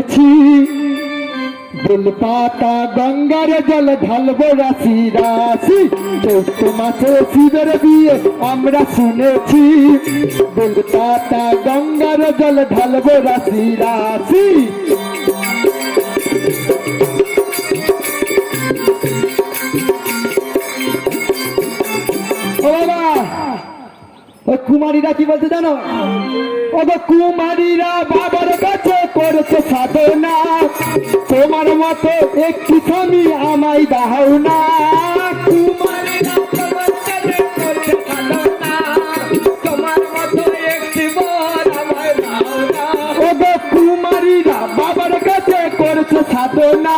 শুনেছি বেলপাতা, গঙ্গার জল ঢালবো রাশি রাশি চৈত্র মাসে শিবের বিয়ে আমরা শুনেছি। বেলপাতা, গঙ্গার জল ঢালবো রাশি রাশি ওই কুমারীরা কি বলছে জানো? ও গো কুমারীরা বাবার কাছে করেছে সাধনা। তোমার মতো একটি স্বামী আমায় দাও না। কুমারীরা তোমার কাছে করছে সাধনা। তোমার মতো একটি বর আমার দাও না। ও কুমারীরা বাবার কাছে করেছে সাধনা।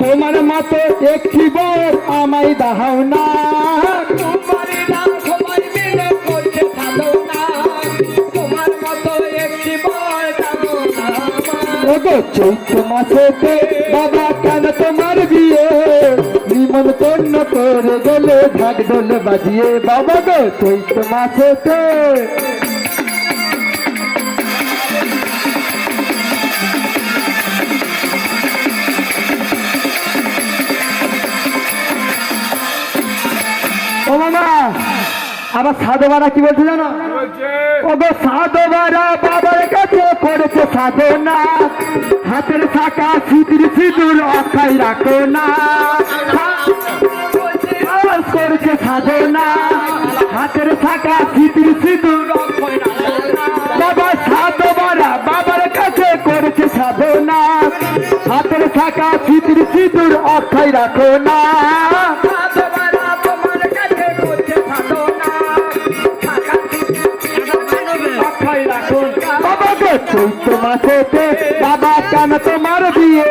তোমার মতো একটি বর আমায় দাও না। আমার। চৈত্র মাসেতে বাবা কেন তোমার বিয়ে? নিমন্ত্রণ করে গেলে ঢাক ঢোল বাজিয়ে বাবা গো চৈত্র মাসেতে ও মামা আবার সাধবারা কি বলছে জানো? ও গো সাধবারা বাবার কাছে করেছে সাধনা হাতের শাখা সিঁদুর সিঁদুর অক্ষয় রাখো না। করেছে সাধনা। হাতের শাখা সিঁদুর সিঁদুর বাবা সাধবারা বাবার কাছে করেছে সাধনা। হাতের শাখা সিঁদুর সিঁদুর অক্ষয় রাখো না। চৈত্র মাসেতে বাবা কেন তোমার বিয়ে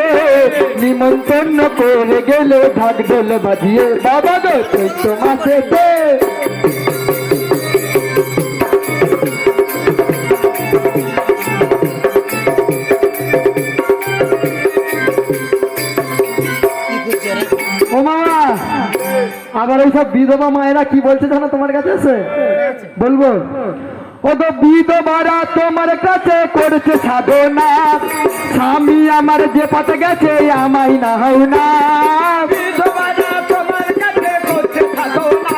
নিমন্ত্রণ করে গেলে ঢাক ঢোল বাজিয়ে, বাবা গো চৈত্র মাসেতে। আবার ওইসব বিধবা মায়েরা কি বলছে জানো তোমার কাছে বলব? ও তো বিধবারা তোমার কাছে করেছে সাধনা। স্বামী আমার যে পথে গেছে, আমায় না হও না। বিধবারা তোমার কাছে করছে সাধনা।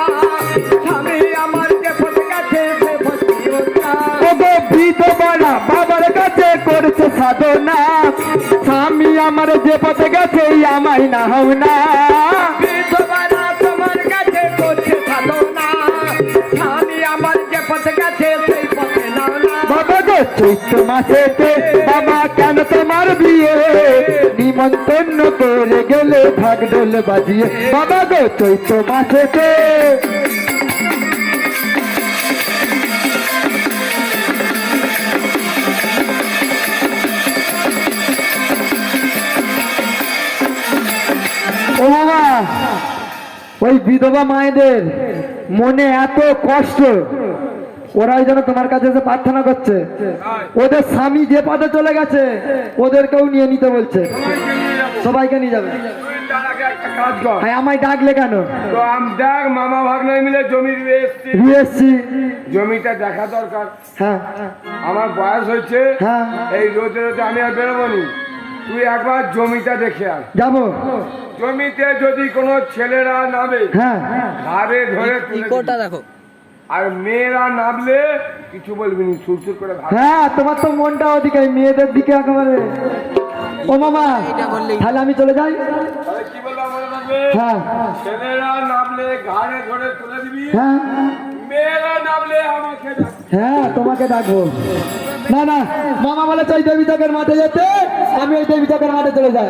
স্বামী আমার যে ফসে গেছে, সে ফসিও না ও গো বিধবারা বাবার কাছে করেছে সাধনা। স্বামী আমার যে পথে গেছে, আমায় না হও না। চৈত্র মাসেতে বাবা, কেন তোমার বিয়ে? নিমন্ত্রণ করে গেলে ভাগ ঢোল বাজিয়ে। বাবা গো চৈত্র মাসেতে ও বাবা, ওই বিধবা মায়েদের মনে এত কষ্ট। ওরাই যেন তোমার কাছে এসে প্রার্থনা করছে। ওদের স্বামী যে পথে চলে গেছে ওদেরকেও নিয়ে নিতে বলছে। সবাইকে নিয়ে যাবে। একটা কাজ কর হ্যাঁ আমায় ডাকলে কেন? তো আম দেখ মামা ভাগ্নে মিলে জমি দিয়ে এসছি। দিয়ে এসছি। জমিটা দেখা দরকার। হ্যাঁ। আমার বয়স হয়েছে। হ্যাঁ। এই রোদে রোদে আমি আর বেরোবো নি। তুই একবার জমিটা দেখে আস যাব। জমিতে যদি কোনো ছেলেরা নামে হ্যাঁ। ঘাড়ে ধরে। দেখো। আর মেয়েরা নামলে কিছু বলবি নি সুরসুর করে হ্যাঁ তোমার তো মনটা ওদিকে মেয়েদের দিকে একেবারে। ও মামা তাহলে আমি চলে যাই? কি হ্যাঁ। ছেলেরা নামলে ঘাড়ে ধরে তুলে দিবি। হ্যাঁ। মেয়েরা নামলে আমাকে হ্যাঁ তোমাকে ডাকবো। না না মামা বলে ওই দেবী মাঠে যেতে আমি ওই দেবী মাঠে চলে যাই।